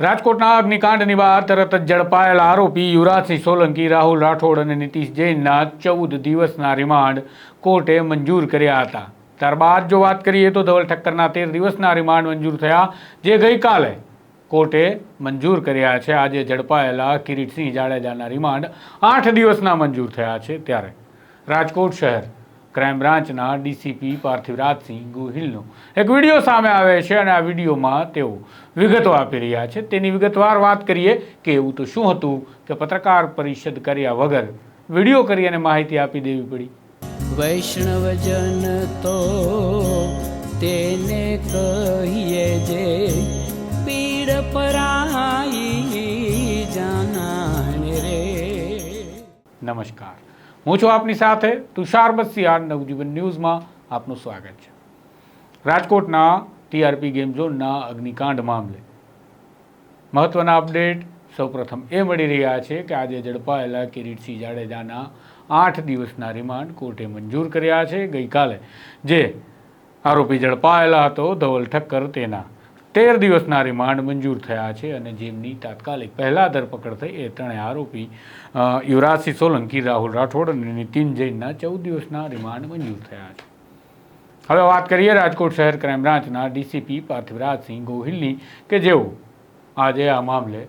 રાજકોટના અગ્નિકાંડની બાદ તરત જ ઝડપાયેલા આરોપી યુવરાજસિંહ સોલંકી, રાહુલ રાઠોડ અને નીતિશ જૈનના ચૌદ દિવસના રિમાન્ડ કોર્ટે મંજૂર કર્યા હતા. ત્યારબાદ જો વાત કરીએ તો ધવલ ઠક્કરના તેર દિવસના રિમાન્ડ મંજૂર થયા, જે ગઈકાલે કોર્ટે મંજૂર કર્યા છે. આજે ઝડપાયેલા કિરીટસિંહ જાડેજાના રિમાન્ડ આઠ દિવસના મંજૂર થયા છે ત્યારે. રાજકોટ શહેર ક્રાઇમ બ્રાન્ચના ડીસીપી પાર્થિવરાજસિંહ ગોહિલનો. એક વીડિયો સામે આવે છે અને આ વિડીયોમાં તેઓ વિગતો આપી રહ્યા છે. તેની વિગતવાર વાત કરીએ કે એવું તો શું હતું કે પત્રકાર પરિષદ કર્યા વગર વીડિયો કરી અને માહિતી આપી દેવી પડી. વૈષ્ણવજન તો તેને કહીએ જે પીડ પરાઈ જાનાને રે. નમસ્કાર. હું છું આપની સાથે તુષાર બસિયાર, નવજીવન ન્યૂઝમાં આપનું સ્વાગત છે. રાજકોટના ટીઆરપી ગેમ ઝોનના અગ્નિકાંડ મામલે. મહત્વના અપડેટ, સૌપ્રથમ એ મળી રહ્યા છે કે આજે ઝડપાયેલા કિરીટસિંહ જાડેજાના આઠ દિવસના રિમાન્ડ કોર્ટે મંજૂર કર્યા છે. ગઈકાલે જે આરોપી ઝડપાયેલા હતો ધવલ ઠક્કર તેના તેર દિવસના રિમાન્ડ મંજૂર થયા છે અને જેમની તાત્કાલિક પહેલા ધરપકડ થઈ એ ત્રણેય આરોપી યુવરાજસિંહ સોલંકી, રાહુલ રાઠોડ અને નીતિન જૈનના ચૌદ દિવસના રિમાન્ડ મંજૂર થયા છે. હવે વાત કરીએ રાજકોટ શહેર ક્રાઇમ બ્રાન્ચના ડીસીપી પાર્થિવરાજસિંહ ગોહિલની કે જેઓ આજે આ મામલે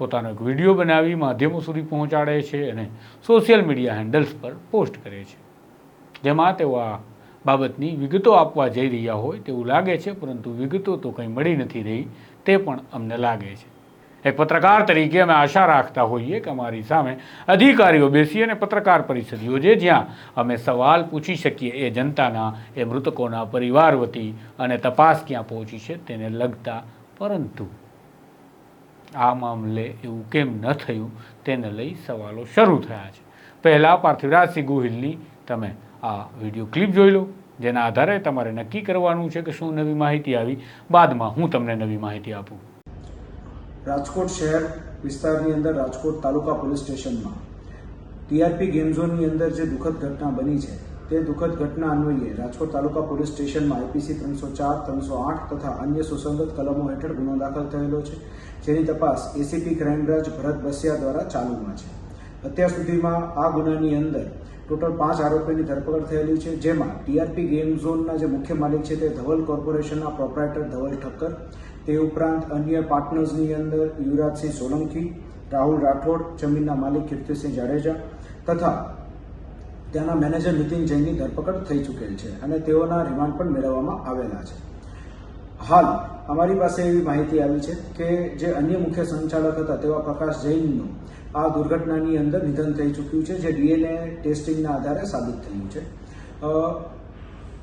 પોતાનો એક વીડિયો બનાવી માધ્યમો સુધી પહોંચાડે છે અને સોશિયલ મીડિયા હેન્ડલ્સ પર પોસ્ટ કરે છે. જેમાં તેઓ આ બાબતની વિગતો આપવા જઈ રહ્યા હોય તેવું લાગે છે, પરંતુ વિગતો તો કંઈ મળી નથી રહી, તે પણ અમને લાગે છે. એક પત્રકાર તરીકે અમે આશા રાખતા હોઈએ કે અમારી સામે અધિકારીઓ બેસી અને પત્રકાર પરિષદ યોજે જ્યાં અમે સવાલ પૂછી શકીએ એ જનતાના, એ મૃતકોના પરિવાર વતી અને તપાસ ક્યાં પહોંચી છે તેને લગતા પરંતુ આ મામલે એવું કેમ ન થયું તેને લઈ સવાલો શરૂ થયા છે. પહેલાં પાર્થિવરાજસિંહ ગોહિલની તમે આ વીડિયો ક્લિપ જોઈ લો, જેના આધારે તમારે નક્કી કરવાનું છે કે શું નવી માહિતી આવી. બાદમાં હું તમને નવી માહિતી આપું. રાજકોટ શહેર વિસ્તારની અંદર રાજકોટ તાલુકા પોલીસ સ્ટેશનમાં ટીઆરપી ગેમ ઝોનની અંદર જે દુઃખદ ઘટના બની છે, તે દુઃખદ ઘટના અન્વયે રાજકોટ તાલુકા પોલીસ સ્ટેશનમાં આઈપીસી ત્રણસો ચાર, ત્રણસો આઠ તથા અન્ય સુસંગત કલમો હેઠળ ગુનો દાખલ થયેલો છે. જેની તપાસ A C P crime branch Bharat Basiya દ્વારા ચાલુમાં છે. અત્યાર સુધીમાં આ ગુનાની અંદર ટોટલ પાંચ આરોપીની ધરપકડ થયેલી છે, જેમાં ટીઆરપી ગેમ ઝોનના જે મુખ્ય માલિક છે તે ધવલ કોર્પોરેશનના પ્રોપરાઇટર ધવલ ઠક્કર, તે ઉપરાંત અન્ય પાર્ટનર્સની અંદર યુવરાજસિંહ સોલંકી, રાહુલ રાઠોડ, જમીનના માલિક કીર્તિસિંહ જાડેજા તથા ત્યાંના મેનેજર નીતિન જૈનની ધરપકડ થઈ ચૂકેલ છે અને તેઓના રિમાન્ડ પણ મેળવવામાં આવેલા છે. હાલ અમારી પાસે એવી માહિતી આવી છે કે જે અન્ય મુખ્ય સંચાલક હતા તેવા પ્રકાશ જૈનનું આ દુર્ઘટનાની અંદર નિધન થઈ ચૂક્યું છે, જે ડીએનએ ટેસ્ટિંગના આધારે સાબિત થયું છે.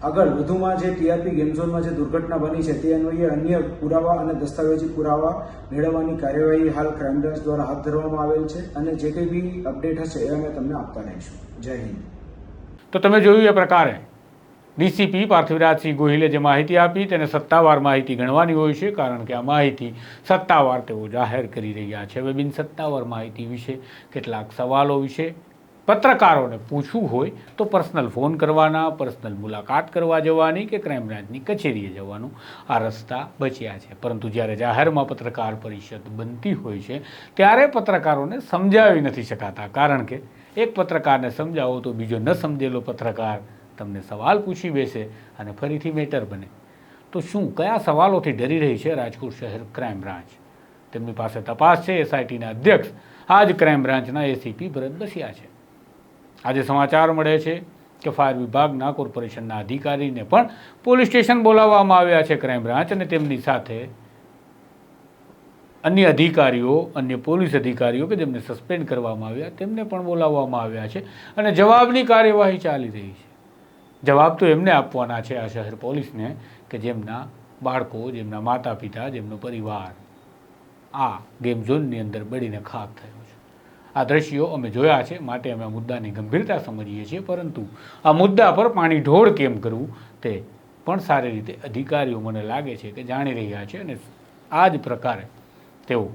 આગળ વધુમાં જે ટીઆરપી ગેમ ઝોનમાં જે દુર્ઘટના બની છે તે અન્વયે અન્ય પુરાવા અને દસ્તાવેજી પુરાવા મેળવવાની કાર્યવાહી હાલ ક્રાઇમ બ્રાન્ચ દ્વારા હાથ ધરવામાં આવેલ છે અને જે કંઈ બી અપડેટ હશે એ અમે તમને આપતા રહીશું. જય હિન્દ. તો તમે જોયું એ પ્રકારે? ડીસીપી પાર્થિવરાજસિંહ ગોહિલે જે માહિતી આપી તેને સત્તાવાર માહિતી ગણવાની હોય છે, કારણ કે આ માહિતી સત્તાવાર તેઓ જાહેર કરી રહ્યા છે. હવે બિન સત્તાવાર માહિતી વિશે કેટલાક સવાલો વિશે પત્રકારોને પૂછવું હોય તો પર્સનલ ફોન કરવાના, પર્સનલ મુલાકાત કરવા જવાની કે ક્રાઇમ બ્રાન્ચની કચેરીએ જવાનું આ રસ્તા બચ્યા છે. પરંતુ જ્યારે જાહેરમાં પત્રકાર પરિષદ બનતી હોય છે, ત્યારે પત્રકારોને સમજાવી નથી શકાતા. કારણ કે એક પત્રકારને સમજાવો તો બીજો ન સમજેલો પત્રકાર તમને સવાલ પૂછી બેસે અને ફરીથી મેટર બને. તો શું, કયા સવાલોથી ડરી રહી છે રાજકોટ શહેર ક્રાઇમ બ્રાન્ચ તેમની પાસે તપાસ છે એસઆઈટીના અધ્યક્ષ. આ જ ક્રાઇમ બ્રાન્ચના એસીપી ભરત બસિયા છે. આજે સમાચાર મળે છે કે ફાયર વિભાગના કોર્પોરેશનના અધિકારીને પણ પોલીસ સ્ટેશન બોલાવવામાં આવ્યા છે ક્રાઇમ બ્રાન્ચ અને તેમની સાથે અન્ય અધિકારીઓ, અન્ય પોલીસ અધિકારીઓ કે જેમને સસ્પેન્ડ કરવામાં આવ્યા, તેમને પણ બોલાવવામાં આવ્યા છે અને જવાબની કાર્યવાહી ચાલી રહી છે. જવાબ તો એમને આપવાના છે આ શહેર પોલીસને કે જેમના બાળકો, જેમના માતા પિતા જેમનો પરિવાર આ ગેમ ઝોનની અંદર બળીને ખાક થયો છે. આ દ્રશ્યો અમે જોયા છે, માટે અમે આ મુદ્દાની ગંભીરતા સમજીએ છીએ, પરંતુ આ મુદ્દા પર પાણી ઢોળ કેમ કરવું તે પણ સારી રીતે અધિકારીઓ મને લાગે છે કે જાણી રહ્યા છે અને આ જ પ્રકારે તેઓ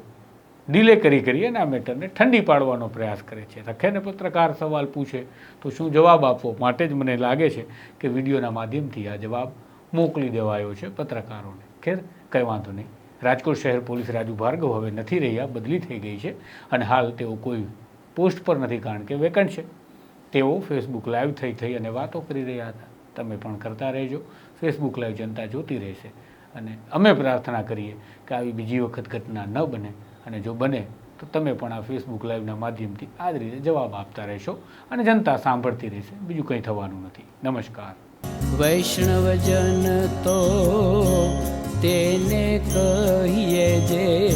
ડિલે કરી કરી અને આ મેટરને ઠંડી પાડવાનો પ્રયાસ કરે છે. રખેને પત્રકાર સવાલ પૂછે તો શું જવાબ આપવો? માટે જ મને લાગે છે કે વિડીયોના માધ્યમથી આ જવાબ મોકલી દેવાયો છે પત્રકારોને. ખેર, કંઈ વાંધો નહીં. રાજકોટ શહેર પોલીસ રાજુ ભાર્ગવ હવે નથી રહ્યા, બદલી થઈ ગઈ છે અને હાલ તેઓ કોઈ પોસ્ટ પર નથી કારણ કે વેકન્ટ છે. તેઓ ફેસબુક લાઈવ થઈ થઈ અને વાતો કરી રહ્યા હતા. તમે પણ કરતા રહેજો. ફેસબુક લાઈવ જનતા જોતી રહેશે. અને અમે પ્રાર્થના કરીએ કે આવી બીજી વખત ઘટના ન બને. અને જો બને, તો તમે પણ આ ફેસબુક લાઈવના માધ્યમથી આ જ રીતે જવાબ આપતા રહેશો અને જનતા સાંભળતી રહેશે. બીજું કંઈ થવાનું નથી. નમસ્કાર. વૈષ્ણવજન તો તેને કહીએ જે